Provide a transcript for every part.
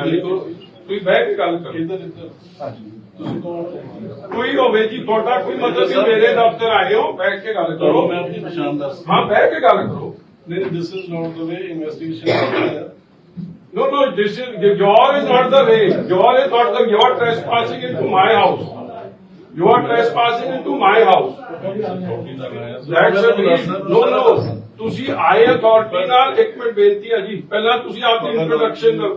ਗੱਲ ਕਰੋ ਤੁਸੀਂ ਬਹਿ ਕੇ ਗੱਲ ਕਰੋ। ਇੱਧਰ ਇੱਧਰ? ਹਾਂਜੀ। ਤੁਸੀਂ ਕੌਣ ਕੋਈ ਹੋਵੇ ਜੀ ਤੁਹਾਡਾ ਕੋਈ ਮਤਲਬ ਕਿ ਮੇਰੇ ਦਫ਼ਤਰ ਆਏ ਹੋ ਬੈਠ ਕੇ ਗੱਲ ਕਰੋ। ਕਰੋ ਮੈਂ ਆਪਣੀ ਪਛਾਣ ਦੱਸ ਹਾਂ ਬਹਿ ਕੇ ਗੱਲ ਕਰੋ। ਨਹੀਂ this is not the way investigation No, no, this is, your is not the way. Your is not the, you are trespassing into my house. You are trespassing into my house. That's a no, no. ਤੁਸੀਂ ਆਏ authority ਨਾਲ ਇੱਕ minute ਬੇਨਤੀ ਹੈ ਜੀ ਪਹਿਲਾਂ ਤੁਸੀਂ ਆਪਣੀ ਇੰਟਰੋਡਕਸ਼ਨ ਦਿਓ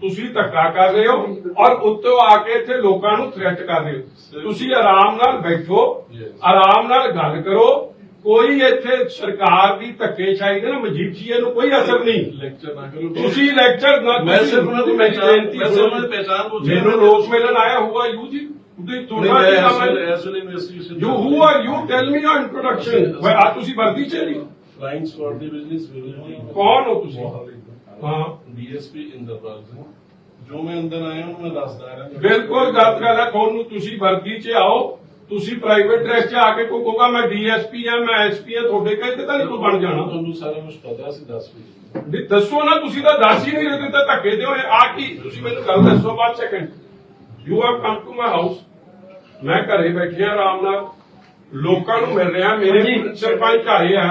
ਤੁਸੀਂ ਧੱਕਾ ਕਰ ਰਹੇ ਹੋ ਔਰ ਉੱਤੋਂ ਆ ਕੇ ਇੱਥੇ ਲੋਕਾਂ ਨੂੰ ਥ੍ਰੈਟ ਕਰ ਰਹੇ ਹੋ। ਤੁਸੀਂ ਆਰਾਮ ਨਾਲ ਬੈਠੋ. ਆਰਾਮ ਨਾਲ ਗੱਲ ਕਰੋ। ਕੋਈ ਇੱਥੇ ਸਰਕਾਰ ਦੀ ਧੱਕੇਸ਼ਾਹੀ ਦੇ ਨਾ ਮਜੀਠੀਏ ਨੂੰ ਕੋਈ ਅਸਰ ਨਹੀਂ। ਲੈਕਚਰ ਨਾ ਕਰੋ। ਤੁਸੀਂ ਲੈਕਚਰ ਨਾ ਮੈਂ ਸਿਰਫ ਉਹਨਾਂ ਬੇਨਤੀ ਮੈਂ ਉਹਨਾਂ ਦੀ ਪੁੱਛ ਮੈਨੂੰ ਲੋਕ ਮਿਲਣ ਆਇਆ ਹੋਊਗਾ ਯੂ ਜੀ। You who? Are you tell me your introduction ਆ ਤੁਸੀਂ ਵਰਦੀ ਚ ਨਹੀਂ ਫਲਾਈਂਗ ਸquad ਦੀ ਬਿਜ਼ਨਸ ਵਿਲ ਕੌਣ ਹੋ ਤੁਸੀਂ? ਹਾਂ ਡੀਐਸਪੀ ਇੰਦਰਪਾਲ ਸਿੰਘ ਜੋ ਮੈਂ ਅੰਦਰ ਆਇਆ ਉਹਨੂੰ ਮੈਂ ਦੱਸਦਾ ਰਿਹਾ ਬਿਲਕੁਲ ਗਲਤ ਗੱਲ ਹੈ ਤੁਹਾਨੂੰ ਤੁਸੀਂ ਵਰਦੀ ਚ ਆਓ ਤੁਸੀਂ ਪ੍ਰਾਈਵੇਟ ਡਰੈਸ ਚ ਆ ਕੇ ਕੋਈ ਕਹੋਗਾ ਮੈਂ ਡੀਐਸਪੀ ਆ ਮੈਂ ਐਸਪੀ ਆ ਤੁਹਾਡੇ ਕਹਿੰਦੇ ਤਾਂ ਨਹੀਂ ਕੋਈ ਬਣ ਜਾਣਾ। ਤੁਹਾਨੂੰ ਸਾਰਾ ਕੁਝ ਪਤਾ ਸੀ ਦੱਸ ਵੀ ਵੀ ਦੱਸੋ ਨਾ ਤੁਸੀਂ ਤਾਂ ਦੱਸ ਹੀ ਨਹੀਂ ਰਹੇ ਤਾਂ ਧੱਕੇ ਦਿਓ ਆ ਕੀ? ਤੁਸੀਂ ਮੈਨੂੰ ਗੱਲ ਦੱਸੋ ਬਾਅਦ second you have come to my house ਮੈਂ ਘਰੇ ਬੈਠਿਆ ਆਰਾਮ ਨਾਲ। ਲੋਕਾਂ ਨੂੰ ਮਿਲ ਰਿਹਾ ਮੇਰੇ ਸਰਪੰਚ ਆਏ ਆ।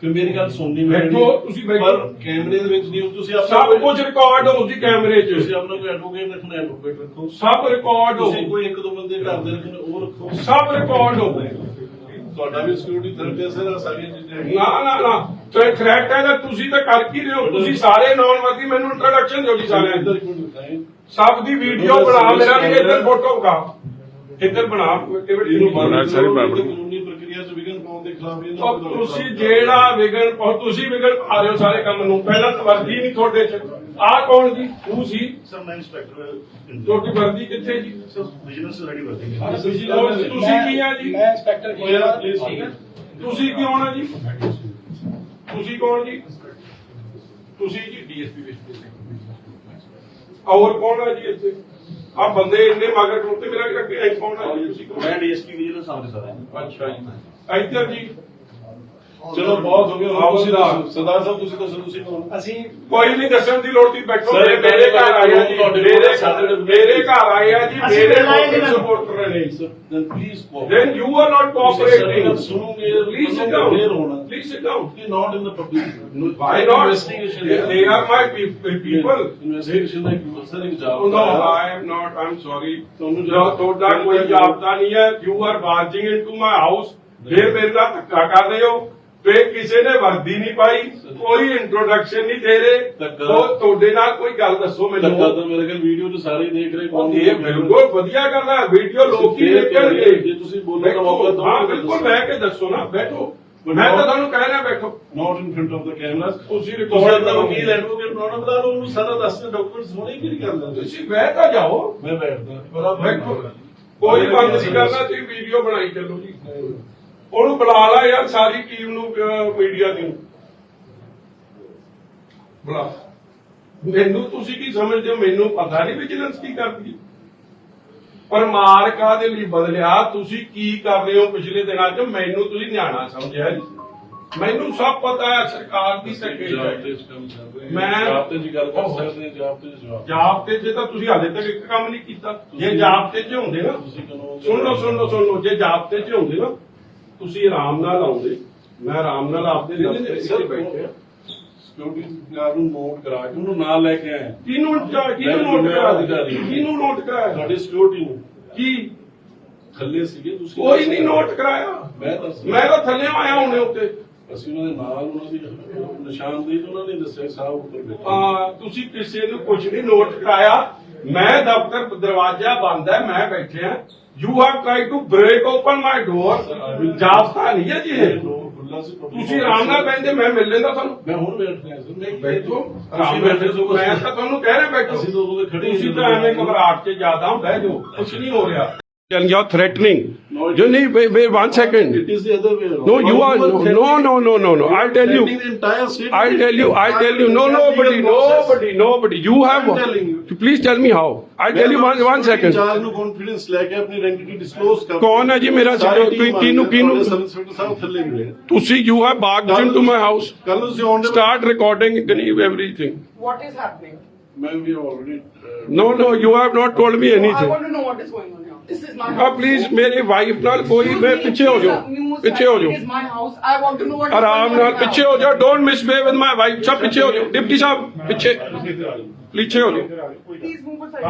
ਫਿਰ ਮੇਰੀ ਗੱਲ ਸੁਣਨੀ ਬੈਠੋ, ਤੁਸੀਂ ਬੈਠੋ। ਪਰ ਕੈਮਰੇ ਦੇ ਵਿੱਚ ਨਹੀਂ ਹੋ, ਤੁਸੀਂ ਆਪਣਾ ਸਭ ਕੋਈ- ਕੁਝ ਰਿਕਾਰਡ ਹੋਊ ਜੀ ਕੈਮਰੇ 'ਚ। ਤੁਸੀਂ ਆਪਣਾ ਕੋਈ ਐਡਵੋਕੇਟ ਰੱਖਣਾ ਐਡਵੋਕੇਟ ਰੱਖੋ। ਸਭ ਰਿਕਾਰਡ ਤੁਸੀਂ ਹੋਊ ਕੋਈ ਇੱਕ ਦੋ ਬੰਦੇ ਘਰ ਦੇ ਰੱਖਣੇ ਉਹ ਰੱਖੋ। ਸਭ ਰਿਕਾਰਡ ਹੋਊ ਤੁਹਾਡਾ ਵੀ ਸਿਕਿਉਰਿਟੀ ਥਰਡ ਹੈ ਸਰ ਸਾਰੀਆਂ ਚੀਜ਼ਾਂ ਹੈਗੀਆਂ। ਨਾ ਨਾ ਨਾ। ਤੇ ਥ੍ਰੈਟ ਹੈ ਤਾਂ ਤੁਸੀਂ ਤਾਂ ਕਰ ਕੀ ਰਹੇ ਹੋ? ਤੁਸੀਂ ਸਾਰੇ ਨੌਨ ਵਰਦੀ ਮੈਨੂੰ ਇੰਟਰੋਡਕਸ਼ਨ ਦਿਓ ਜੀ ਸਾਰਿਆਂ ਇੱਧਰ ਦੀ ਸਭ ਦੀ ਵੀਡੀਓ ਬਣਾ ਮੇਰਾ ਵੀ ਇੱਧਰ ਫੋਟੋ ਕਾ ਇੱਧਰ ਬਣਾ। ਇਹਨੂੰ ਬੰਦ ਕਿਵੇਂ ਕਰੋ ਕਾਨੂੰਨੀ ਪ੍ਰਕਿਰਿਆ ਚ ਵਿਘਨ ਪਾਉਣ ਦੇ ਖਿਲਾਫ ਇਹਨਾਂ ਉਹ ਤੁਸੀਂ ਜਿਹੜਾ ਵਿਗਨ ਪਾਓ ਤੁਸੀਂ ਵਿਗਨ ਪਾ ਰਹੇ ਹੋ ਸਾਰੇ ਕੰਮ ਨੂੰ। ਪਹਿਲਾਂ ਤਾਂ ਵਰਦੀ ਨਹੀਂ ਤੁਹਾਡੇ 'ਚ। ਆਹ ਕੌਣ ਜੀ? ਤੂੰ ਸੀ? ਸਰ ਮੈਂ ਇੰਸਪੈਕਟਰ ਤੁਹਾਡੀ ਵਰਦੀ ਕਿੱਥੇ ਜੀ? ਸਰ ਵਿਜੀਲੈਂਸ ਰੈਡੀ ਵਰਦੀ ਤੁਸੀਂ ਤੁਸੀਂ ਕੀ ਆ ਜੀ? ਮੈਂ ਇੰਸਪੈਕਟਰ ਪਲੀਜ਼ ਤੁਸੀਂ ਕੀ ਹੋਣਾ ਜੀ? ਤੁਸੀਂ ਕੌਣ ਜੀ? ਤੁਸੀਂ ਜੀ ਡੀਐਸਪੀ ਵਿੱਚ ਔਰ ਕੌਣ ਹੈ ਜੀ ਇੱਥੇ? ਆ ਬੰਦੇ ਇੰਨੇ ਮਗਰ ਖਲੋਤੇ ਮੇਰਾ ਜੀ ਤੁਸੀਂ ਕੌਣ ਮੈਂ ਡੀਐਸਪੀ ਵਿਜੀਲੈਂਸ ਆਫਿਸਰ ਸਰ ਅੱਛਾ ਜੀ। ਇੱਧਰ ਜੀ ਚਲੋ ਬਹੁਤ ਹੋ ਗਿਆ ਆਓ ਤੁਸੀਂ ਸਰਦਾਰ। ਸਾਹਿਬ ਤੁਸੀਂ ਦੱਸੋ ਤੁਸੀਂ ਕੌਣ ਅਸੀਂ ਕੋਈ ਨਹੀਂ ਦੱਸਣ ਦੀ ਲੋੜ ਨਹੀਂ ਬੈਠੋ ਮੇਰੇ ਮੇਰੇ ਘਰ ਆਏ ਆ ਜੀ ਤੁਹਾਡੇ ਮੇਰੇ ਘਰ ਆਏ ਆ ਜੀ ਮੇਰੇ ਮਿਲਾਏ ਨਹੀਂ ਮੈਨੂੰ। ਸਪੋਰਟਰ ਨੇ then please cooperate. then you are not cooperating ਤੁਸੀਂ ਸੁਣੋਗੇ please sit down You're not in the public why not investigation they, they are my pe- pe- people investigation ਦਾ ਇੱਕ ਸਰ ਇੱਕ ਜਵਾਬ no i am not i'm sorry ਤੁਹਾਨੂੰ ਤੁਹਾਡਾ ਕੋਈ ਜਾਬਤਾ ਨਹੀਂ ਹੈ you are barging into my house ਫਿਰ ਮੇਰੇ ਨਾਲ ਧੱਕਾ ਕਰ ਰਹੇ ਹੋ ਤੇ ਕਿਸੇ ਨੇ ਵਰਦੀ ਨਹੀਂ ਪਾਈ ਕੋਈ ਇੰਟਰੋਡਕਸ਼ਨ ਨਹੀਂ ਦੇ ਰਹੇ। ਉਹ ਤੁਹਾਡੇ ਨਾਲ ਕੋਈ ਗੱਲ ਦੱਸੋ ਮੈਨੂੰ। ਤਾਂ ਮੇਰੇ ਕੋਲ ਵੀਡੀਓ 'ਚ ਸਾਰੇ ਦੇਖ ਰਹੇ ਉਹ ਇਹ ਬਿਲਕੁਲ ਵਧੀਆ ਗੱਲ ਹੈ ਵੀਡੀਓ ਲੋਕੀ ਦੇਖਣਗੇ। ਜੇ ਤੁਸੀਂ ਬੋਲਣ ਦਾ ਮੌਕਾ ਦਿਓ, ਹਾਂ ਤਾਂ ਬਿਲਕੁਲ। ਬਹਿ ਕੇ ਦੱਸੋ ਨਾ ਬੈਠੋ। ਮੈਂ ਤਾਂ ਤੁਹਾਨੂੰ ਕਹਿ ਰਿਹਾ ਬੈਠੋ। Not in front of the camera ਤੁਸੀਂ ਰਿਕਾਰਡ ਕਰੋ ਵਕੀਲ ਐਡਵੋਕੇਟ ਬਣਾਉਣਾ ਬਤਾ ਲਓ ਉਹਨੂੰ ਸਾਰਾ ਦੱਸ ਦੇ ਡਾਕੂਮੈਂਟਸ ਹੋਣੇ ਕਿਹੜੀ ਗੱਲ ਹੈ ਤੁਸੀਂ ਬਹਿ ਤਾਂ ਜਾਓ। ਮੈਂ ਬੈਠਦਾ ਬੈਠੋ ਕੋਈ ਬੰਦ ਨਹੀਂ ਕਰਨਾ ਤੁਸੀਂ ਵੀਡੀਓ ਬਣਾਈ ਚੱਲੋ ਜੀ। ਉਹਨੂੰ ਬੁਲਾ ਲਾ ਯਾਰ ਸਾਰੀ ਟੀਮ ਮੀਡੀਆ ਦੀ ਬੁਲਾ। ਮੈਨੂੰ ਤੁਸੀਂ ਕੀ ਸਮਝਦੇ ਹੋ? ਮੈਨੂੰ ਪਤਾ ਨਹੀਂ ਵਿਜੀਲੈਂਸ ਕੀ ਕਰਦੀ। ਹੈ। ਪਰ ਮਾਰ ਕਾਹਦੇ ਲਈ ਬਦਲਿਆ? ਤੁਸੀਂ ਕੀ ਕਰ ਰਹੇ ਹੋ ਪਿਛਲੇ ਦਿਨਾਂ 'ਚ? ਮੈਨੂੰ ਤੁਸੀਂ ਨਿਆਣਾ ਸਮਝਿਆ ਜੀ। ਮੈਨੂੰ ਸਭ ਪਤਾ ਹੈ ਸਰਕਾਰ ਦੀ ਰਿਹਾ ਮੈਂ- ਜਾਬਤੇ 'ਚ ਗੱਲ ਕਰ ਸਕਦੇ ਹਾਂ ਜਾਬਤੇ 'ਚ ਜਵਾਬ। ਜਾਬਤੇ 'ਚ ਤਾਂ ਤੁਸੀਂ ਹਾਲੇ ਤੱਕ ਇੱਕ ਕੰਮ ਨਹੀਂ ਕੀਤਾ। ਜੇ ਜਾਬਤੇ 'ਚ ਹੁੰਦੇ ਨਾ। ਸੁਣ ਲਓ ਸੁਣ ਲਓ ਸੁਣ ਲਓ। ਜੇ ਜਾਬਤੇ 'ਚ ਹੁੰਦੇ ਨਾ ਤੁਸੀਂ ਆਰਾਮ ਨਾਲ ਆਉਂਦੇ। ਮੈਂ ਆਰਾਮ ਨਾਲ ਆਪਦੇ ਦਫ਼ਤਰ 'ਚ ਸਰ, ਬੈਠੇ। ਸਿਕਿਉਰਿਟੀ ਗਾਰਡ ਨੂੰ ਨੋਟ ਕਰਾ ਕੇ ਉਹਨੂੰ ਨਾਲ ਲੈ ਕੇ ਆਏ ਕਿਹਨੂੰ ਕਿਹਨੂੰ ਨੋਟ ਕਰਾਇਆ ਅਧਿਕਾਰੀ। ਕਿਹਨੂੰ ਨੋਟ ਕਰਾਇਆ? ਤੁਹਾਡੀ ਸਿਕਿਉਰਿਟੀ ਨੂੰ। ਕੀ? ਥੱਲੇ ਸੀਗੇ ਤੁਸੀਂ ਕੋਈ ਨਹੀਂ ਨੋਟ ਕਰਾਇਆ। ਮੈਂ ਦੱਸ ਮੈਂ ਤਾਂ ਥੱਲੇ ਆਇਆ ਹੁਣੇ ਉੱਤੇ। ਅਸੀਂ ਉਹਨਾਂ ਦੇ ਨਾਲ ਉਹਨਾਂ ਦੀ ਨਿਸ਼ਾਨਦੇਹੀ ਤੋਂ ਉਹਨਾਂ ਨੇ ਦੱਸਿਆ ਸਾਹਿਬ ਉੱਪਰ ਬੈਠੇ। ਆ ਤੁਸੀਂ ਕਿਸੇ ਨੂੰ ਕੁਝ ਨਹੀਂ ਨੋਟ ਕਰਾਇਆ। ਮੈਂ ਦਫ਼ਤਰ ਦਰਵਾਜ਼ਾ ਬੰਦ ਹੈ ਮੈਂ ਬੈਠਿਆ। You have try to break open my door ਜਾਬਤਾ ਨਹੀਂ ਹੈ ਜੀ ਸੀ ਤੁਸੀਂ ਆਰਾਮ ਨਾਲ ਬੈਠੇ ਮੈਂ ਮਿਲ ਲੈਂਦਾ ਤੁਹਾਨੂੰ। ਮੈਂ ਹੁਣ ਬੈਠ ਰਿਹਾ ਮੈਂ ਬੈਠੋ ਆਰਾਮ ਮੈਂ ਤਾਂ ਤੁਹਾਨੂੰ ਕਹਿ ਰਿਹਾ ਬੈਠੋ। ਅਸੀਂ ਤਾਂ ਉਦੋਂ ਦੇ ਖੜੇ ਹੀ ਤੁਸੀਂ ਸੀ। ਤਾਂ ਐਵੇਂ ਘਬਰਾਹਟ 'ਚ ਜ਼ਿਆਦਾ ਬਹਿ ਜਾਓ। ਕੁਝ ਨਹੀਂ ਹੋ ਰਿਹਾ। and you're threatening. No, you need wait, wait one second. It is the other way around. No, you are no no no no no. I'll tell you. I'll tell you. I'll tell you. No, nobody, nobody, nobody. You have. Please tell me how. I'll tell you one one second. कौन है जी मेरा कीनू कीनू तुसी you have barged into my house start recording everything what is happening No, no, you have not told me anything. I want to know what is going on. This is my house. please, ਮੇਰੀ wife ਨਾਲ ਕੋਈ Excuse ਮੈਂ me, ਪਿੱਛੇ ਹੋ please, ਜਾਓ ਪਿੱਛੇ ਹੋ It is ਜਾਓ my house. I want to know what is ਆਰਾਮ going on. ਨਾਲ in my ਪਿੱਛੇ house. ਹੋ ਜਾਓ don't misbehave with my wife ਸਭ ਪਿੱਛੇ ਹੋ ਜਾਓ ਡਿਪਟੀ ਸਾਹਿਬ ਪਿੱਛੇ ਪਿੱਛੇ ਹੋ ਜਾਓ Please move aside.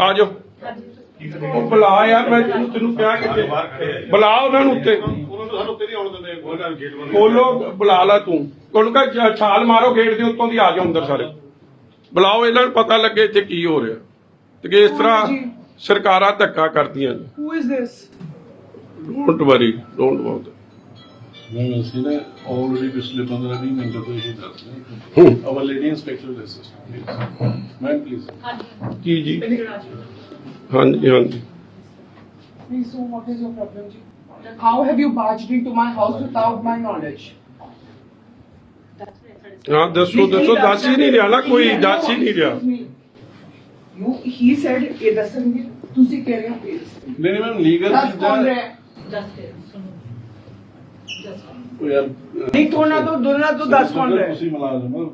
ਆ ਜਾਓ ਉਹ ਬੁਲਾ ਯਾਰ ਮੈਂ ਤੈਨੂੰ ਤੈਨੂੰ ਕਿਹਾ ਕਿਤੇ ਬੁਲਾ ਉਹਨਾਂ ਨੂੰ ਉੱਤੇ ਉਹਨਾਂ ਨੂੰ ਸਾਨੂੰ ਤੇਰੀ ਆਉਣ ਦਿੰਦੇ ਉਹਨਾਂ ਨੂੰ ਗੇਟ ਬੰਦ ਖੋਲੋ ਬੁਲਾ ਲਾ ਤੂੰ ਉਹਨੂੰ ਕਹ ਛਾਲ ਮਾਰੋ ਗੇਟ ਦੇ ਉੱਤੋਂ ਦੀ ਆ ਜਾਓ ਅੰਦਰ ਸਾਰੇ ਬੁਲਾਓ ਇਹਨਾਂ ਨੂੰ ਪਤਾ ਲੱਗੇ ਇੱਥੇ ਕੀ ਹੋ ਰਿਹਾ ਤੇ ਕਿ ਇਸ ਤਰ੍ਹਾਂ ਸਰਕਾਰਾਂ ਧੱਕਾ ਕਰਦੀਆਂ ਨੇ Who is this? Don't worry don't what ਮੈਂ ਅਸੀਂ ਨਾ ਆਲਰੇਡੀ ਪਿਛਲੇ 15 20 ਮਿੰਟ ਤੋਂ ਇਹ ਦੱਸ ਹੂੰ। ਰਿਹਾ ਆਵਰ ਲੇਡੀ ਇੰਸਪੈਕਟਰ ਅਸਿਸਟੈਂਟ ਮੈਂ ਪਲੀਜ਼ ਕੀ ਜੀ ਹਾਂਜੀ ਹਾਂਜੀ Please, so what is your problem, Ji? How have you barged into my house without my knowledge? ਹਾਂ ਦੱਸੋ ਦੱਸੋ ਦੱਸ ਹੀ ਨਹੀਂ ਰਿਹਾ ਨਾ ਕੋਈ ਦੱਸ ਹੀ ਨਹੀਂ ਰਿਹਾ Excuse me. You, he said, ਇਹ ਦੱਸਣਗੇ ਤੁਸੀਂ ਕਹਿ ਰਹੇ ਹੋ ਇਹ। ਨਹੀਂ ਨਹੀਂ ਮੈਂ ਲੀਗਲ ਦੱਸ ਕੌਣ ਰਿਹਾ ਹੈ? ਉਹ ਯਾਰ ਨਹੀਂ ਥੋੜਾ ਤੋਂ ਦੋਨਾਂ ਤੋਂ ਦੱਸ ਕੌਣ ਰਿਹਾ? ਤੁਸੀਂ ਮੁਲਾਜ਼ਮ ਹੋ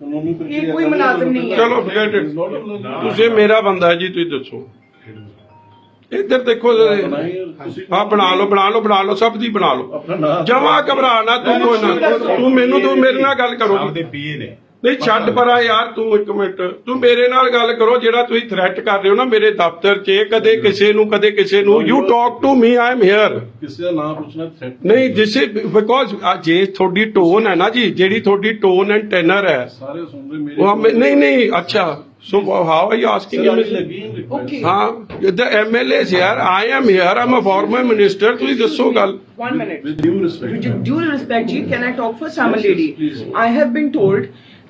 ਪ੍ਰਕਿਰਿਆ ਕੋਈ ਮੁਲਾਜ਼ਮ ਨਹੀਂ ਹੈ। ਚਲੋ it. ਤੁਸੀਂ ਮੇਰਾ ਬੰਦਾ ਜੀ ਤੁਸੀਂ ਦੱਸੋ ਇੱਧਰ ਦੇਖੋ ਹਾਂ ਬਣਾ ਲਓ ਬਣਾ ਲਓ ਬਣਾ ਲਓ ਸਭ ਦੀ ਬਣਾ ਲਓ ਜਮਾ ਘਬਰਾ ਨਾ ਤੂੰ ਕੋਈ ਨਾ ਤੂੰ ਮੈਨੂੰ ਤੂੰ ਮੇਰੇ ਨਾਲ ਗੱਲ ਕਰੋ ਪੀਏ ਨੇ ਨਹੀਂ ਛੱਡ ਪਰਾ ਯਾਰ ਤੂੰ ਇੱਕ ਮਿੰਟ। ਤੂੰ ਮੇਰੇ ਨਾਲ ਗੱਲ ਕਰੋ ਜਿਹੜਾ ਤੁਸੀਂ ਥ੍ਰੈਟ ਕਰ ਰਹੇ ਹੋ ਨਾ ਮੇਰੇ ਦਫ਼ਤਰ 'ਚ ਕਦੇ ਕਿਸੇ ਨੂੰ ਕਦੇ ਕਿਸੇ ਨੂੰ। You talk to me I am here ਕਿਸੇ ਦਾ ਨਾਮ ਪੁੱਛਣਾ ਥ੍ਰੈਟ ਨਹੀਂ ਜਿਸ ਬਿਕੋਜ਼ ਜੇ ਤੁਹਾਡੀ ਟੋਨ ਹੈ ਨਾ ਜੀ ਜਿਹੜੀ ਤੁਹਾਡੀ ਟੋਨ ਐਂਡ ਟੈਨਰ ਹੈ। ਸਾਰੇ ਸੁਣ ਰਹੇ ਮੇਰੇ ਉਹ ਹਮੇ- ਨਹੀਂ ਨਹੀਂ ਅੱਛਾ। So how are you asking me. ਹਾਂ ਦ ਐਮਐਲਏ ਯਾਰ I am here um a former minister ਤੁਸੀਂ ਦੱਸੋ ਗੱਲ। One minute. With due respect With due respect, Ji, can I talk first? I'm a Yes, yes, lady. please. I have been told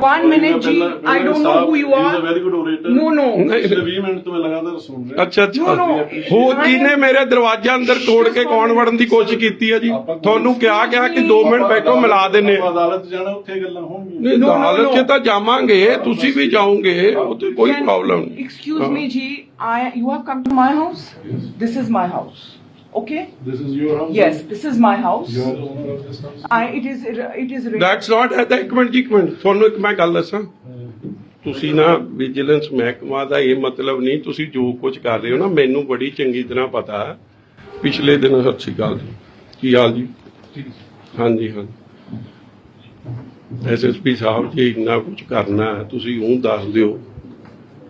One minute, Ji. I don't know who you are. very good orator. No, no. ਪਿਛਲੇ 20 minute ਤੋਂ ਮੈਂ ਲਗਾਤਾਰ ਸੁਣ ਰਿਹਾ ਅੱਛਾ ਅੱਛਾ No, no. ਹੋ ਮੇਰੇ ਦਰਵਾਜ਼ੇ ਅੰਦਰ ਤੋੜ ਕੇ ਕੌਣ ਵੜਨ ਦੀ ਕੋਸ਼ਿਸ਼ ਕੀਤੀ ਹੈ ਜੀ ਤੁਹਾਨੂੰ ਕਿਹਾ ਗਿਆ ਕਿ 2 ਮਿੰਟ ਬੈਠੋ ਮਿਲਾ ਦਿੰਨੇ ਆਪਾਂ ਅਦਾਲਤ ਜਾਣਾ ਉੱਥੇ ਗੱਲਾਂ ਹੋਣਗੀਆਂ ਨਹੀਂ No, no, ਅਦਾਲਤ 'ਚ no. ਤਾਂ ਜਾਵਾਂਗੇ ਤੁਸੀਂ ਵੀ ਜਾਓਗੇ ਉਹ ਤੇ ਕੋਈ Can- ਪ੍ਰੋਬਲਮ ਨਹੀਂ Excuse me, Ji. I you have come to my house. This is my house. Okay. This is your house. Yes, this is my house. You are the owner of this house. I it is it is. That's not at ਇੱਕ minute ਜੀ ਇੱਕ minute ਤੁਹਾਨੂੰ ਇੱਕ ਮੈਂ ਗੱਲ ਦੱਸਾਂ ਤੁਸੀਂ ਨਾ ਵਿਜੀਲੈਂਸ ਮਹਿਕਮਾ ਦਾ ਇਹ ਮਤਲਬ ਨਹੀਂ ਤੁਸੀਂ ਜੋ ਕੁਝ ਕਰ ਰਹੇ ਹੋ ਨਾ ਮੈਨੂੰ ਬੜੀ ਚੰਗੀ ਤਰ੍ਹਾਂ ਪਤਾ ਹੈ ਪਿਛਲੇ ਦਿਨ ਸਤਿ ਸ਼੍ਰੀ ਅਕਾਲ ਜੀ ਕੀ ਹਾਲ ਜੀ ਹਾਂਜੀ ਹਾਂਜੀ ਐਸਐਸਪੀ ਸਾਹਿਬ ਜੀ ਇੰਨਾ ਕੁਝ ਕਰਨਾ ਹੈ, ਤੁਸੀਂ ਉਹ ਦੱਸ ਦਿਓ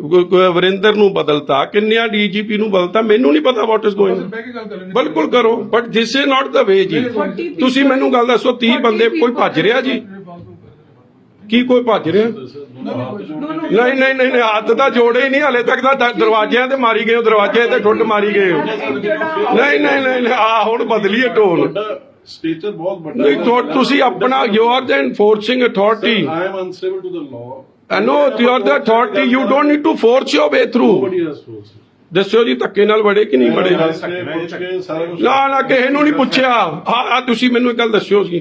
ਵਰਿੰਦਰ ਨੂੰ ਬਦਲਤਾ ਕਿੰਨਿਆਂ ਡੀਜੀਪੀ ਨੂੰ ਬਦਲਤਾ ਮੈਨੂੰ ਨਹੀਂ ਪਤਾ ਵਾਟ ਇਜ਼ ਗੋਇੰਗ ਬਿਲਕੁਲ ਕਰੋ but this is not the way ਜੀ। ਤੁਸੀਂ ਮੈਨੂੰ ਗੱਲ ਦੱਸੋ 30 ਬੰਦੇ ਕੋਈ ਭੱਜ ਰਿਹਾ ਜੀ? ਕੀ ਕੋਈ ਭੱਜ ਰਿਹਾ? ਨਹੀਂ ਨਹੀਂ ਨਹੀਂ ਨਹੀਂ, ਹੱਥ ਤਾਂ ਜੋੜੇ ਹੀ ਨਹੀਂ ਹਲੇ ਤੱਕ ਤਾਂ ਦ- ਦਰਵਾਜ਼ਿਆਂ ਤੇ ਮਾਰੀ ਗਏ ਹੋ ਦਰਵਾਜ਼ੇ ਤੇ ਠੁੱਡ ਮਾਰੀ ਗਏ ਹੋ। ਨਹੀਂ ਨਹੀਂ ਨਹੀਂ ਨਹੀਂ, ਆ ਹੁਣ ਬਦਲੀਏ ਟੋਨ ਸਟੇਚਰ ਬਹੁਤ ਵੱਡਾ ਨਹੀਂ ਤੁਸੀਂ ਆਪਣਾ you are the enforcing authority I am answerable to the law. I know you are the authority. You don't need to force your way through. ਦੱਸਿਓ ਜੀ ਧੱਕੇ ਨਾਲ ਵੜੇ ਕਿ ਨਹੀਂ ਵੜੇ? ਨਾ ਨਾ ਕਿਸੇ ਨੂੰ ਨਹੀਂ ਪੁੱਛਿਆ। ਆ ਆ ਤੁਸੀਂ ਮੈਨੂੰ ਇੱਕ ਗੱਲ ਦੱਸਿਓ ਜੀ।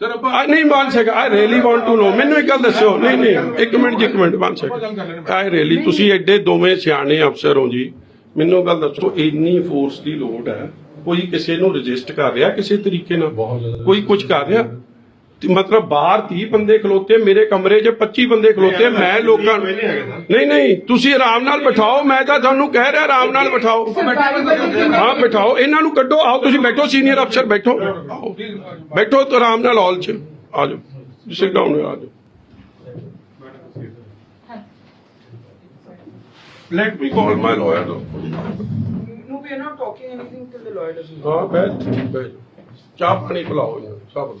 ਸਰ ਨਹੀਂ ਬਣ ਸਕਾ I really want to know ਮੈਨੂੰ ਇੱਕ ਗੱਲ ਦੱਸਿਓ। ਨਹੀਂ ਨਹੀਂ ਇੱਕ ਮਿੰਟ ਜੀ ਇੱਕ ਮਿੰਟ ਬਣ ਸਕਾ ਆਈ ਰੀਲੀ ਤੁਸੀਂ ਐਡੇ ਦੋਵੇਂ ਸਿਆਣੇ ਅਫਸਰ ਹੋ ਜੀ। ਮੈਨੂੰ ਗੱਲ ਦੱਸੋ ਇੰਨੀ ਫੋਰਸ ਦੀ ਲੋੜ ਹੈ। ਕੋਈ ਕਿਸੇ ਨੂੰ ਰਜਿਸਟ ਕਰ ਰਿਹਾ ਕਿਸੇ ਤਰੀਕੇ ਨਾਲ। ਕੋਈ ਕੁਝ ਕਰ ਰਿਹਾ? ਮਤਲਬ ਬਾਹਰ 30 ਬੰਦੇ ਖਲੋਤੇ ਮੇਰੇ ਕਮਰੇ 'ਚ 25 ਬੰਦੇ ਖਲੋਤੇ ਮੈਂ ਲੋਕਾਂ ਨੂੰ ਨਹੀਂ ਨਹੀਂ ਤੁਸੀਂ ਆਰਾਮ ਨਾਲ ਬਿਠਾਓ ਮੈਂ ਤਾਂ ਤੁਹਾਨੂੰ ਕਹਿ ਰਿਹਾ ਆਰਾਮ ਨਾਲ ਬਿਠਾਓ। ਹਾਂ ਬਿਠਾਓ ਇਹਨਾਂ ਨੂੰ ਕੱਢੋ ਆਓ ਤੁਸੀਂ ਬੈਠੋ ਸੀਨੀਅਰ ਅਫਸਰ ਬੈਠੋ। ਆਓ। ਬੈਠੋ ਤੇ ਆਰਾਮ ਨਾਲ ਹਾਲ 'ਚ। ਆ ਜਾਓ ਸਿਟ ਡਾਊਨ ਆ ਜਾਓ। Let me call my lawyer No, we are not talking anything till the lawyer doesn't. ਹਾਂ ਬੈਠ ਬੈਠ ਚਾਹ ਪਾਣੀ ਪਿਲਾਓ ਸਭ ਨੂੰ।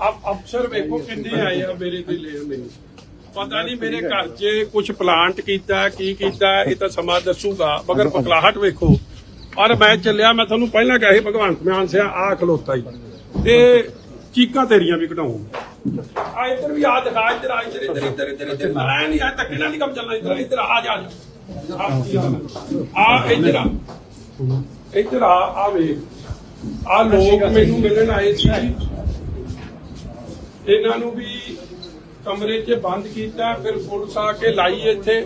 ਆ ਆ ਅਫਸਰ ਵੇਖੋ ਕਿੰਨੇ ਆਏ ਆ ਮੇਰੇ ਤੇ ਲੈਣ ਮੈਨੂੰ ਪਤਾ ਨਹੀਂ ਮੇਰੇ ਘਰ 'ਚ ਕੁਝ ਪਲਾਂਟ ਕੀਤਾ ਕੀ ਕੀਤਾ ਇਹ ਤਾਂ ਸਮਾਂ ਦੱਸੂਗਾ ਮਗਰ ਪਕਲਾਹਟ ਵੇਖੋ। ਔਰ ਮੈਂ ਚੱਲਿਆ ਮੈਂ ਤੁਹਾਨੂੰ ਪਹਿਲਾਂ ਕਿਹਾ ਸੀ ਭਗਵੰਤ ਮਾਨ ਸਿਆ ਆ ਖਲੋਤਾ ਹੀ ਤੇ ਚੀਕਾਂ ਤੇਰੀਆਂ ਵੀ ਕਢਾਉਂ ਆ ਇੱਧਰ ਵੀ ਆ ਦਿਖਾ ਇੱਧਰ ਆ ਇੱਧਰ ਇੱਧਰ ਇੱਧਰ ਇੱਧਰ ਇੱਧਰ। ਮੈਂ ਨਹੀਂ ਆ ਧੱਕੇ ਨਾਲ ਨਹੀਂ ਕੰਮ ਚੱਲਣਾ ਇੱਧਰ ਇੱਧਰ ਆ ਜਾ। ਆ? ਆ ਇੱਧਰ ਆ। ਇੱਧਰ ਆ ਆ ਵੇਖ। ਆ ਲੋਕ ਮੈਨੂੰ ਮਿਲਣ ਆਏ ਸੀ। ਇਹਨਾਂ ਨੂੰ ਵੀ ਕਮਰੇ 'ਚ ਬੰਦ ਕੀਤਾ ਫਿਰ ਪੁਲਿਸ ਆ ਕੇ ਲਾਈ ਇੱਥੇ।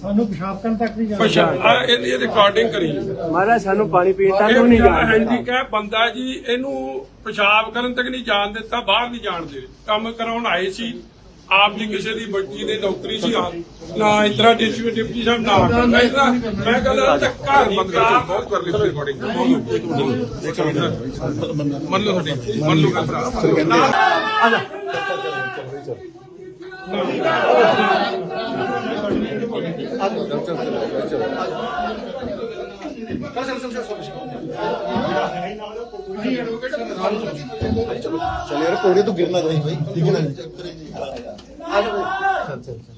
ਸਾਨੂੰ ਪਿਸ਼ਾਬ ਕਰਨ ਤੱਕ ਨਹੀਂ ਆ ਇਹਦੀ ਰਿਕਾਰਡਿੰਗ ਕਰੀ। ਮਹਾਰਾਜ ਸਾਨੂੰ ਪਾਣੀ ਪੀਣ ਤੱਕ ਇਹ ਨਹੀਂ ਜਾਣ। ਹੈਂਡੀਕੈਪ ਬੰਦਾ ਜੀ ਇਹਨੂੰ ਪਿਸ਼ਾਬ ਕਰਨ ਤੱਕ ਨਹੀਂ ਜਾਣ ਦਿੱਤਾ ਬਾਹਰ ਨਹੀਂ ਜਾਣ ਦੇ ਕੰਮ ਕਰਾਉਣ ਆਏ ਸੀ। ਆਪ ਜੀ ਕਿਸੇ ਦੀ ਬੱਚੀ ਦੇ ਨੌਕਰੀ ਸੀ ਆ ਨਾ ਇਤਰਾ ਡਿਸਟ੍ਰਿਕਟ ਡਿਪਟੀ ਸਾਹਿਬ ਨਾ ਕਰਦਾ ਇਤਰਾ ਮੈਂ ਕਹਿੰਦਾ ਧੱਕਾ ਕਰ ਬਹੁਤ ਕਰ ਲਈ ਰਿਕਾਰਡਿੰਗ ਮੰਨ ਲਓ ਤੁਹਾਡੀ ਮੰਨ ਲਓ ਗੱਲ ਭਰਾ। चल यार कोड़े तो गिरना नहीं भाई ठीक है ना चल चल चल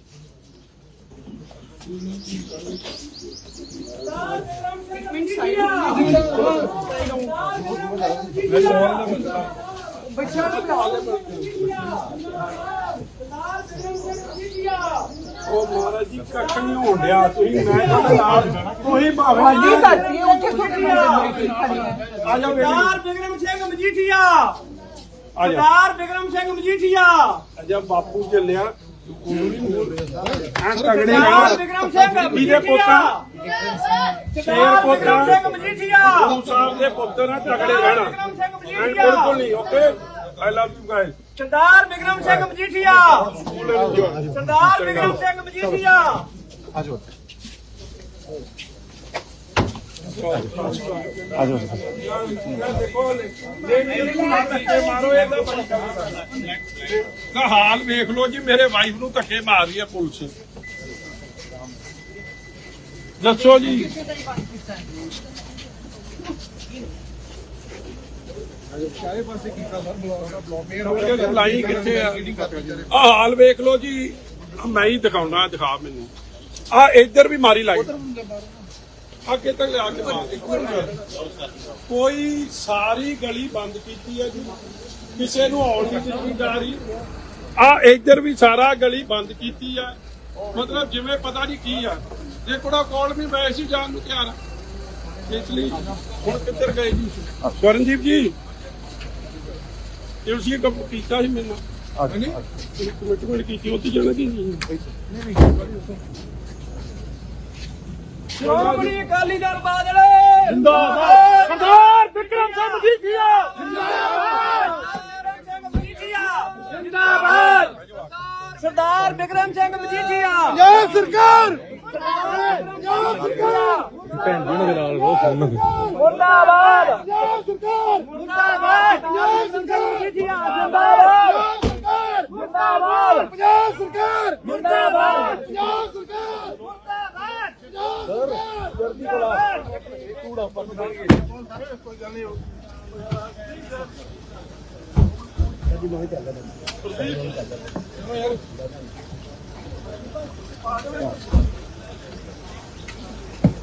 बच्चा ਉਹ ਮਹਾਰਾਜ ਜੀ ਕੱਖ ਨਹੀਂ ਹੋਣ ਡਿਆ। ਤੁਸੀਂ ਮੈਂ ਤੁਹਾਡੇ ਨਾਲ ਤੁਸੀਂ ਭਾਵੇਂ ਵੱਡੀ ਧਰਤੀ ਉੱਥੇ ਤੁਹਾਡੇ ਬੰਦੇ ਆ। ਜਾਓ ਬੇਟੀ ਸਰਦਾਰ ਬਿਕਰਮ ਸਿੰਘ ਮਜੀਠੀਆ। ਆ ਜਾ ਸਰਦਾਰ ਬਿਕਰਮ ਸਿੰਘ ਮਜੀਠੀਆ। ਅਜਾ ਬਾਪੂ ਚੱਲਿਆ। ਆ ਤਗੜੇ ਸਰਦਾਰ ਬਿਕਰਮ ਸਿੰਘ ਮਜੀਠੀਆ। ਪੁੱਤ। ਸ਼ੇਰ ਪੁੱਤ ਬਿਕਰਮ ਸਿੰਘ ਮਜੀਠੀਆ। ਗੁਰੂ ਸਾਹਿਬ ਦੇ ਪੁੱਤਰ ਨਾਲ ਤਗੜੇ ਰਹਿਣਾ। ਬਿਕਰਮ ਸਿੰਘ ਮਜੀਠੀਆ। ਬਿਲਕੁਲ ਨਹੀਂ okay. I love you guys Sardar Vikram Singh Majithia Sardar Vikram Singh Majithia ਆਜੋ ਆਜੋ ਦਾ ਹਾਲ ਵੇਖ ਲਓ ਜੀ ਮੇਰੇ ਵਾਈਫ ਨੂੰ ਧੱਕੇ ਮਾਰ ਰਹੀ ਹੈ ਪੁਲਿਸ। ਦੱਸੋ ਜੀ। ਲਾਈ ਕਿੱਥੇ ਆ? ਆ ਹਾਲ ਵੇਖ ਲਓ ਜੀ। ਆਹ ਮੈਂ ਹੀ ਦਿਖਾਉਣਾ ਦਿਖਾ ਮੈਨੂੰ। ਆ ਇੱਧਰ ਵੀ ਮਾਰੀ ਲਾਈ। ਅੱਗੇ ਤੱਕ ਲਿਆ ਕੇ ਬਾਤ ਇੱਕ ਮਿੰਟ ਕੋਈ ਸਾਰੀ ਗਲੀ ਬੰਦ ਕੀਤੀ ਹੈ ਜੀ। ਕਿਸੇ ਨੂੰ ਆਉਣ ਨਹੀਂ ਦਿੱਤੀ ਜਾ ਰਹੀ। ਆ ਇੱਧਰ ਵੀ ਸਾਰਾ ਗਲੀ ਬੰਦ ਕੀਤੀ ਆ। ਮਤਲਬ ਜਿਵੇਂ ਪਤਾ ਨਹੀਂ ਕੀ ਆ। ਜੇ ਕੋੜਾ ਕੋਲ ਵੀ ਮੈਂ ਸੀ ਜਾਣ ਨੂੰ ਤਿਆਰ ਆ। ਇਸ ਲਈ ਹੁਣ ਕਿੱਧਰ ਗਏ ਜੀ? ਸਵਰਨਜੀਤ ਜੀ ਤੁਸੀਂ ਕੰਮ ਕੀਤਾ ਸੀ ਮੈਨੂੰ। ਹਾਂਜੀ ਕਮਿਟਮੈਂਟ ਕੀਤੀ ਉੱਥੇ ਜਾਣਾ ਕੀ ਸ਼੍ਰੋਮਣੀ ਅਕਾਲੀ ਦਲ ਬਾਦਲ। ਜਿੰਦਾਬਾਦ। ਸਰਦਾਰ ਵਿਕਰਮ ਸਿੰਘ ਮਜੀਠੀਆ। ਜਿੰਦਾਬਾਦ। ਜਿੰਦਾਬਾਦ। ਸਰਦਾਰ ਵਿਕਰਮ ਸਿੰਘ ਮਜੀਠੀਆ। ਜੈ ਸਰਕਾਰ। ਭੈਣ ਜੀ ਦੇ ਨਾਲ ਰੋ ਮੁਰਦਾਬਾਦ ਜੈ ਸਰਕਾਰ ਮੁਰਦਾਬਾਦ ਜੈ ਸਰਕਾਰ ਮਜੀਠੀਆ ਜਿੰਦਾਬਾਦ ਮੁਰਦਾਬਾਦ ਪੰਜਾਬ ਸਰਕਾਰ ਮੁਰਦਾਬਾਦ ਪੰਜਾਬ ਸਰਕਾਰ ਮੁਰਦਾਬਾਦ!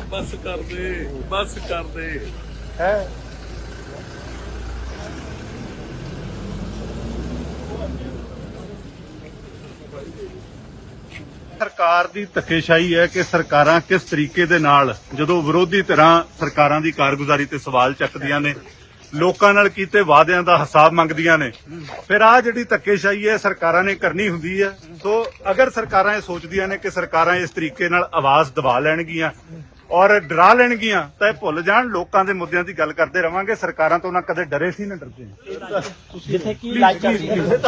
ਬੱਸ ਕਰ ਦੇ ਬੱਸ ਕਰ ਦੇ। ਸਰਕਾਰ ਦੀ ਧੱਕੇਸ਼ਾਹੀ ਹੈ ਕਿ ਸਰਕਾਰਾਂ ਕਿਸ ਤਰੀਕੇ ਦੇ ਨਾਲ ਜਦੋਂ ਵਿਰੋਧੀ ਧਿਰਾਂ ਸਰਕਾਰਾਂ ਦੀ ਕਾਰਗੁਜ਼ਾਰੀ ਤੇ ਸਵਾਲ ਚੱਕਦੀਆਂ ਨੇ ਲੋਕਾਂ ਨਾਲ ਕੀਤੇ ਵਾਅਦਿਆਂ ਦਾ ਹਿਸਾਬ ਮੰਗਦੀਆਂ ਨੇ ਫਿਰ ਆ ਜਿਹੜੀ ਧੱਕੇਸ਼ਾਹੀ ਹੈ ਸਰਕਾਰਾਂ ਨੇ ਕਰਨੀ ਹੁੰਦੀ ਹੈ। ਸੋ ਅਗਰ ਸਰਕਾਰਾਂ ਇਹ ਸੋਚਦੀਆਂ ਨੇ ਕਿ ਸਰਕਾਰਾਂ ਇਸ ਤਰੀਕੇ ਨਾਲ ਆਵਾਜ਼ ਦਬਾ ਲੈਣਗੀਆਂ ਔਰ ਡਰਾ ਲੈਣਗੀਆਂ ਤਾਂ ਇਹ ਭੁੱਲ ਜਾਣ ਲੋਕਾਂ ਦੇ ਮੁੱਦਿਆਂ ਦੀ ਗੱਲ ਕਰਦੇ ਰਵਾਂਗੇ। ਸਰਕਾਰਾਂ ਤੋਂ ਨਾ ਕਦੇ ਡਰੇ ਸੀ ਨਾ ਡਰਦੇ? ਜਿੱਥੇ ਕੀ ਲਾਈਕ ਕਰਦੀ ਹੈ। ਇਹ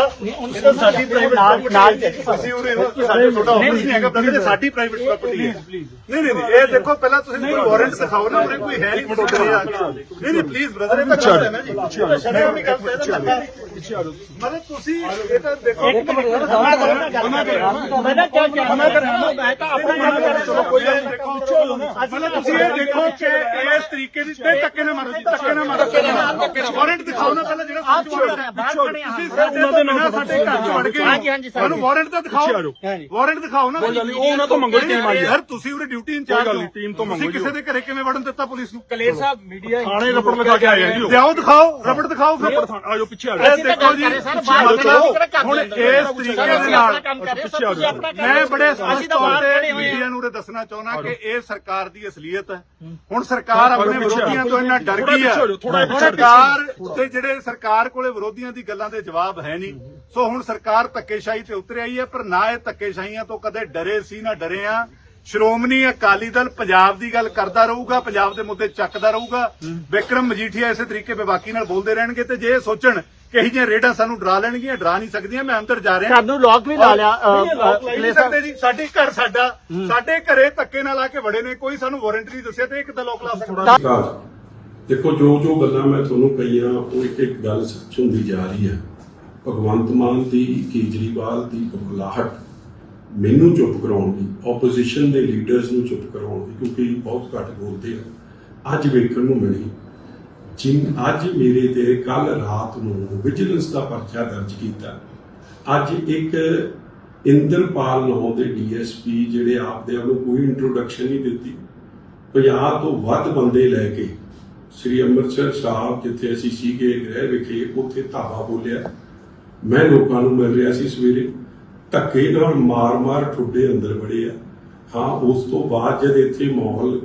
ਤਾਂ ਸਾਡੀ ਪ੍ਰਾਈਵੇਟ ਪ੍ਰਾਪਰਟੀ ਹੈ। ਅਸੀਂ ਉਰੇ ਸਾਡੇ ਛੋਟਾ ਆਫਿਸ ਨਹੀਂ ਹੈਗਾ ਬਲਕਿ ਸਾਡੀ ਪ੍ਰਾਈਵੇਟ ਪ੍ਰਾਪਰਟੀ ਹੈ। ਨਹੀਂ ਇਹ ਦੇਖੋ ਪਹਿਲਾਂ ਤੁਸੀਂ ਕੋਈ ਵਾਰੰਟ ਦਿਖਾਓ ਨਾ ਉਰੇ ਕੋਈ ਹੈ ਨਹੀਂ ਤੁਹਾਡੇ ਆ ਨਹੀਂ ਨਹੀਂ ਪਲੀਜ਼ ਬ੍ਰਦਰ ਇਹ ਤਾਂ ਗਲਤ ਹੈ ਨਾ ਜੀ। ਛੜਿਆ ਵੀ ਮਤਲਬ ਤੁਸੀਂ ਇਹ ਤਾਂ ਦੇਖੋ ਇੱਕ ਮਿੰਟ ਮਨਾ ਕਰੋ ਮਨਾ ਕਰੋ ਮੈਂ ਤਾਂ ਕਿਆ ਕਿਹਾ ਮਨਾ ਕਰੋ ਮੈਂ ਤਾਂ ਆਪਣਾ ਮਨਾ ਕਰ ਚਲੋ ਕੋਈ ਗੱਲ ਨਹੀਂ ਦੇਖੋ ਮਤਲਬ ਤੁਸੀਂ ਇਹ ਦੇਖੋ ਕਿ ਇਸ ਤਰੀਕੇ ਦੀ ਤੇ ਧੱਕੇ ਨਾ ਮਾਰੋ ਜੀ ਧੱਕੇ ਨਾ ਮਾਰੋ। ਵਾਰੰਟ ਦਿਖਾਓ ਨਾ ਪਹਿਲਾਂ ਜਿਹੜਾ ਆਪ ਛੋੜ ਬਾਹਰ ਖੜੇ ਆ। ਤੁਸੀਂ ਸਾਡੇ ਤੋਂ ਬਿਨਾਂ ਸਾਡੇ ਘਰ ਚ ਵੜ ਗਏ ਹੋ। ਹਾਂਜੀ, ਹਾਂਜੀ, ਸਰ। ਤੁਹਾਨੂੰ ਵਾਰੰਟ ਤਾਂ ਦਿਖਾਓ। ਵਾਰੰਟ ਦਿਖਾਓ ਨਾ। ਕੋਈ ਗੱਲ ਨਹੀਂ, ਉਹ ਉਹਨਾਂ ਤੋਂ ਮੰਗੋ ਟੀਮ ਆਈ ਹੈ। ਯਾਰ ਤੁਸੀਂ ਡਿਊਟੀ ਇੰਚਾਰਜ ਗੱਲ ਨਹੀਂ, ਟੀਮ ਤੋਂ ਮੰਗੋ ਤੁਸੀਂ ਜੀ ਕਿਸੇ ਦੇ ਘਰੇ ਕਿਵੇਂ ਵੜਨ ਦਿੱਤਾ ਪੁਲਿਸ ਨੂੰ? ਕਲੇਰ ਸਾਹਿਬ ਮੀਡੀਆ ਥਾਣੇ ਰਪੜ ਲਗਾ ਕੇ ਆਏ ਆ ਜੀ। ਲਿਆਓ ਦਿਖਾਓ ਰਬੜ ਦਿਖਾਓ ਫਿਰ ਰਪੜ ਥਾਣਾ ਆਜੋ ਪਿੱਛੇ ਆ ਜਾਓ। ਦੇਖੋ ਜੀ ਸਰ ਬਾਹਰ ਖੜੇ ਹੁਣ ਇਸ ਤਰੀਕੇ ਦੇ ਨਾਲ ਮੈਂ ਬੜੇ ਸਪਸ਼ਟ ਤੌਰ ਤੇ ਮੀਡੀਆ ਨੂੰ ਇਹ ਦੱਸਣਾ ਚਾਹੁੰਦਾ ਕਿ ਇਹ ਸਰਕਾਰ ਦੀ ਅਸਲੀਅਤ ਹੈ। ਹੁਣ ਸਰਕਾਰ ਆਪਣੇ ਵਿਰੋਧੀਆਂ ਤੋਂ ਇੰਨਾ ਡਰ ਗਈ ਹੈ। ਸਰਕਾਰ ਤੇ ਜਿਹੜੇ ਸਰਕਾਰ ਕੋਲੇ ਵਿਰੋਧੀਆਂ ਦੀ ਗੱਲਾਂ ਦੇ ਜਵਾਬ ਹੈ ਨਹੀਂ। ਸੋ ਹੁਣ ਸਰਕਾਰ ਧੱਕੇਸ਼ਾਹੀ ਤੇ ਉਤਰ ਆਈ ਹੈ ਪਰ ਨਾ ਇਹ ਧੱਕੇਸ਼ਾਹੀਆਂ ਤੋਂ ਕਦੇ ਡਰੇ ਸੀ ਨਾ ਡਰੇ ਆ। ਸ਼੍ਰੋਮਣੀ ਅਕਾਲੀ ਦਲ ਪੰਜਾਬ ਦੀ ਗੱਲ ਕਰਦਾ ਰਹੂਗਾ ਪੰਜਾਬ ਦੇ ਮੁੱਦੇ ਚੱਕਦਾ ਰਹੂਗਾ। ਵਿਕਰਮ ਮਜੀਠੀਆ ਇਸੇ ਤਰੀਕੇ ਬੇਬਾਕੀ ਨਾਲ ਬੋਲਦੇ ਰਹਿਣਗੇ ਤੇ ਜੇ ਸੋਚਣ ਕਿ ਇਹ ਜਿਹੀਆਂ ਰੇਡਾਂ ਸਾਨੂੰ ਡਰਾ ਲੈਣਗੀਆਂ ਡਰਾ ਨਹੀਂ ਸਕਦੀਆਂ ਮੈਂ ਅੰਦਰ ਜਾ ਰਿਹਾ। ਸਾਨੂੰ ਲੋਕ ਵੀ ਲਾ ਲਿਆ ਨਹੀਂ ਸਕਦੇ ਜੀ। ਸਾਡੇ ਘਰ ਸਾਡਾ ਸਾਡੇ ਘਰੇ ਧੱਕੇ ਨਾਲ ਆ ਕੇ ਵੜੇ ਨੇ ਕੋਈ ਸਾਨੂੰ ਵਾਰੰਟ ਨਹੀਂ ਦੱਸਿਆ ਤੇ ਇਹ ਕਿੱਦਾਂ ਲੋਕ ਲਾ ਸਕਦਾ? ਦੇਖੋ ਜੋ ਜੋ ਗੱਲਾਂ ਮੈਂ ਤੁਹਾਨੂੰ ਕਹੀਆਂ ਉਹ ਇੱਕ ਇੱਕ ਗੱਲ ਸੱਚ ਹੁੰਦੀ ਜਾ ਰਹੀ ਹੈ। ਭਗਵੰਤ ਮਾਨ ਦੀ ਕੇਜਰੀਵਾਲ ਦੀ ਬੁਖਲਾਹਟ ਮੈਨੂੰ ਚੁੱਪ ਕਰਾਉਣ ਦੀ ਆਪੋਜੀਸ਼ਨ ਦੇ ਲੀਡਰਸ ਨੂੰ ਚੁੱਪ ਕਰਾਉਣ ਦੀ, ਕਿਉਂਕਿ ਬਹੁਤ ਘੱਟ ਬੋਲਦੇ ਆ ਅੱਜ ਵੇਖਣ ਨੂੰ ਮਿਲੀ, ਜਿਨ, ਅੱਜ ਮੇਰੇ ਤੇ ਕੱਲ ਰਾਤ ਨੂੰ ਵਿਜੀਲੈਂਸ ਦਾ ਪਰਚਾ ਦਰਜ ਕੀਤਾ। ਅੱਜ ਇੱਕ ਇੰਦਰਪਾਲ ਨਾਮ ਦੇ ਡੀਐਸਪੀ ਜਿਹੜੇ ਆਪਦੇ ਆਪ ਨੂੰ ਕੋਈ ਇੰਟਰੋਡਕਸ਼ਨ ਨਹੀਂ ਦਿੱਤੀ। 50 ਤੋਂ ਵੱਧ ਬੰਦੇ ਲੈ ਕੇ ਸ੍ਰੀ ਅੰਮ੍ਰਿਤਸਰ ਸਾਹਿਬ, ਜਿੱਥੇ ਅਸੀਂ ਸੀਗੇ ਗ੍ਰਹਿ ਵਿਖੇ, ਉੱਥੇ ਧਾਵਾ ਬੋਲਿਆ। ਮੈਂ ਲੋਕਾਂ ਨੂੰ ਮਿਲ ਰਿਹਾ ਸੀ ਸਵੇਰੇ। ਧੱਕੇ ਨਾਲ ਮਾਰ-ਮਾਰ ਠੁੱਡੇ ਅੰਦਰ ਵੜੇ ਆ। ਹਾਂ, ਉਸ ਤੋਂ ਬਾਅਦ ਜਦ ਇੱਥੇ ਮਾਹੌਲ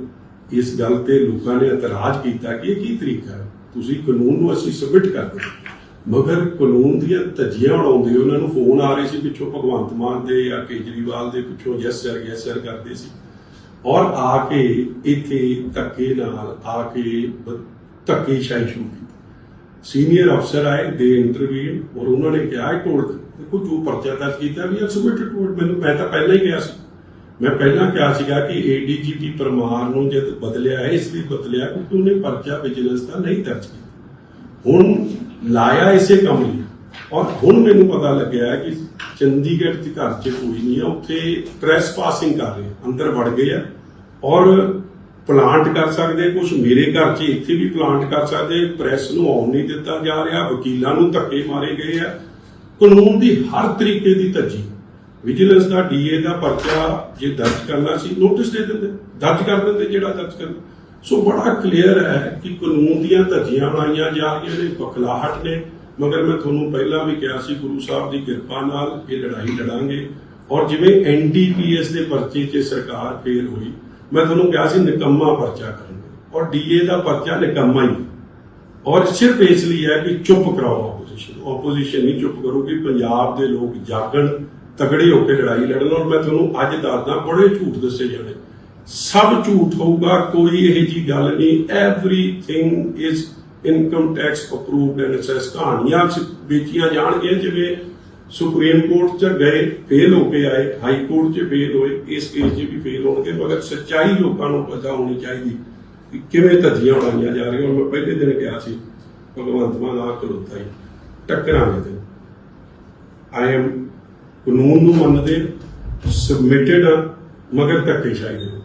ਇਸ ਗੱਲ ਤੇ ਲੋਕਾਂ ਨੇ ਇਤਰਾਜ਼ ਕੀਤਾ ਕਿ ਇਹ ਕੀ ਤਰੀਕਾ ਹੈ? ਤੁਸੀਂ ਕਾਨੂੰਨ ਨੂੰ ਅਸੀਂ ਸਬਮਿਟ ਕਰ ਮਗਰ ਕਾਨੂੰਨ ਦੀਆਂ ਧੱਜੀਆਂ ਉਡਾਉਂਦੇ ਉਹਨਾਂ ਨੂੰ ਫੋਨ ਆ ਰਹੇ ਸੀ, ਪਿੱਛੋਂ ਭਗਵੰਤ ਮਾਨ ਦੇ ਜਾਂ ਕੇਜਰੀਵਾਲ ਦੇ ਪਿੱਛੋਂ ਯੈਸ ਸਰ ਯੈਸ ਸਰ ਕਰਦੇ ਸੀ। ਔਰ ਆ ਕੇ ਇੱਥੇ ਧੱਕੇ ਨਾਲ ਆ ਕੇ ਬ- ਧੱਕੇਸ਼ਾਹੀ ਸ਼ੁਰੂ ਕੀਤੀ। ਸੀਨੀਅਰ ਅਫਸਰ ਆਏ, ਦੇ ਇੰਟਰਵਿਊ ਔਰ ਉਹਨਾਂ ਨੇ ਕਿਹਾ ਕਿ ਦੇਖੋ ਜੋ ਪਰਚਾ ਦਰਜ ਕੀਤਾ ਵੀ ਸਬਮਿਟਡ ਟੂ ਮੈਨੂੰ ਮੈਂ ਤਾਂ ਪਹਿਲਾਂ ਹੀ ਕਿਹਾ ਸੀ। ਮੈਂ ਪਹਿਲਾਂ ਕਿਹਾ ਸੀਗਾ ਕਿ ਏਡੀਜੀਪੀ ਪਰਮਾਰ ਨੂੰ ਜਦ ਬਦਲਿਆ ਹੈ, ਇਸ ਲਈ ਬਦਲਿਆ ਕਿਉਂਕਿ ਉਹਨੇ ਪਰਚਾ ਵਿਜੀਲੈਂਸ ਦਾ ਨਹੀਂ ਦਰਜ ਕੀਤਾ। ਹੁਣ ਲਾਇਆ ਇਸੇ ਕੰਮ ਲਈ। ਔਰ ਹੁਣ ਮੈਨੂੰ ਪਤਾ ਲੱਗਿਆ ਕਿ ਚੰਡੀਗੜ੍ਹ ਦੇ ਘਰ 'ਚ ਕੋਈ ਨਹੀਂ ਆ ਉੱਥੇ ਟ੍ਰੈਸ ਪਾਸਿੰਗ ਕਰ ਰਹੇ ਅੰਦਰ ਵੜ ਗਏ ਆ। ਔਰ ਪਲਾਂਟ ਕਰ ਸਕਦੇ ਕੁਝ ਮੇਰੇ ਘਰ 'ਚ ਇੱਥੇ ਵੀ ਪਲਾਂਟ ਕਰ ਸਕਦੇ ਪ੍ਰੈਸ ਨੂੰ ਆਉਣ ਨਹੀਂ ਦਿੱਤਾ ਜਾ ਰਿਹਾ, ਵਕੀਲਾਂ ਨੂੰ ਧੱਕੇ ਮਾਰੇ ਗਏ ਆ। ਕਾਨੂੰਨ ਦੀ ਹਰ ਤਰੀਕੇ ਦੀ ਧੱਜੀ। ਵਿਜੀਲੈਂਸ ਦਾ ਡੀਏ ਦਾ ਪਰਚਾ ਜੇ ਦਰਜ ਕਰਨਾ ਸੀ ਨੋਟਿਸ ਦੇ ਦਿੰਦੇ। ਦਰਜ ਕਰ ਦਿੰਦੇ ਜਿਹੜਾ ਦਰਜ ਕਰਨਾ। ਸੋ ਬੜਾ ਕਲੀਅਰ ਹੈ ਕਿ ਕਾਨੂੰਨ ਦੀਆਂ ਧੱਜੀਆਂ ਬਣਾਈਆਂ ਜਾ ਰਹੀਆਂ ਨੇ, ਬਖਲਾਹਟ ਨੇ। ਮਗਰ ਮੈਂ ਤੁਹਾਨੂੰ ਪਹਿਲਾਂ ਵੀ ਕਿਹਾ ਸੀ, ਗੁਰੂ ਸਾਹਿਬ ਦੀ ਕਿਰਪਾ ਨਾਲ ਇਹ ਲੜਾਈ ਲੜਾਂਗੇ। ਔਰ ਜਿਵੇਂ ਐਨਡੀਪੀਐਸ ਦੇ ਪਰਚੇ 'ਚ ਸਰਕਾਰ ਫੇਲ ਹੋਈ, ਮੈਂ ਤੁਹਾਨੂੰ ਕਿਹਾ ਸੀ ਨਿਕੰਮਾ ਪਰਚਾ ਕਰਨਗੇ। ਔਰ ਡੀਏ ਦਾ ਪਰਚਾ ਨਿਕੰਮਾ ਹੀ। ਔਰ ਸਿਰਫ ਇਸ ਲਈ ਹੈ ਕਿ ਚੁੱਪ ਕਰਾਓ। ਆਪੋਜੀਸ਼ਨ ਆਪੋਜੀਸ਼ਨ ਨਹੀਂ ਚੁੱਪ ਕਰੂਗੀ, ਪੰਜਾਬ ਦੇ ਲੋਕ ਜਾਗਣ ਤਗੜੇ ਹੋ ਕੇ ਲੜਾਈ ਲੜਨ, ਔਰ ਮੈਂ ਤੁਹਾਨੂੰ ਅੱਜ ਦੱਸਦਾ, ਬੜੇ ਝੂਠ ਦੱਸੇ ਜਾਣੇ। ਸਭ ਝੂਠ ਹੋਊਗਾ, ਕੋਈ ਇਹ ਜੀ ਗੱਲ ਨਹੀਂ everything is income tax approved and assess ਕਹਾਣੀਆਂ ਵੇਚੀਆਂ ਜਾਣਗੀਆਂ, ਜਿਵੇਂ ਸੁਪਰੀਮ ਕੋਰਟ ਚ ਗਏ ਫੇਲ ਹੋ ਕੇ ਆਏ, ਹਾਈ ਕੋਰਟ ਚ ਫੇਲ ਹੋਏ, ਇਸ ਕੇਸ 'ਚ ਵੀ ਫੇਲ ਹੋਣਗੇ, ਮਗਰ ਸੱਚਾਈ ਲੋਕਾਂ ਨੂੰ ਪਤਾ ਹੋਣੀ ਚਾਹੀਦੀ ਕਿ ਕਿਵੇਂ ਧੱਜੀਆਂ ਉਡਾਈਆਂ ਜਾ ਰਹੀਆਂ, ਔਰ ਮੈਂ ਪਹਿਲੇ ਦਿਨ ਕਿਹਾ ਸੀ, ਭਗਵੰਤ ਮਾਨ ਆ ਖਲੋਤਾ ਹੀ। ਟੱਕਰਾਂਗੇ ਤੇ। ਆਈ ਐਮ ਕਾਨੂੰਨ ਨੂੰ ਮੰਨਦੇ ਸਬਮਿਟਡ ਮਗਰ ਧੱਕੇਸ਼ਾਹੀ ਦੇ।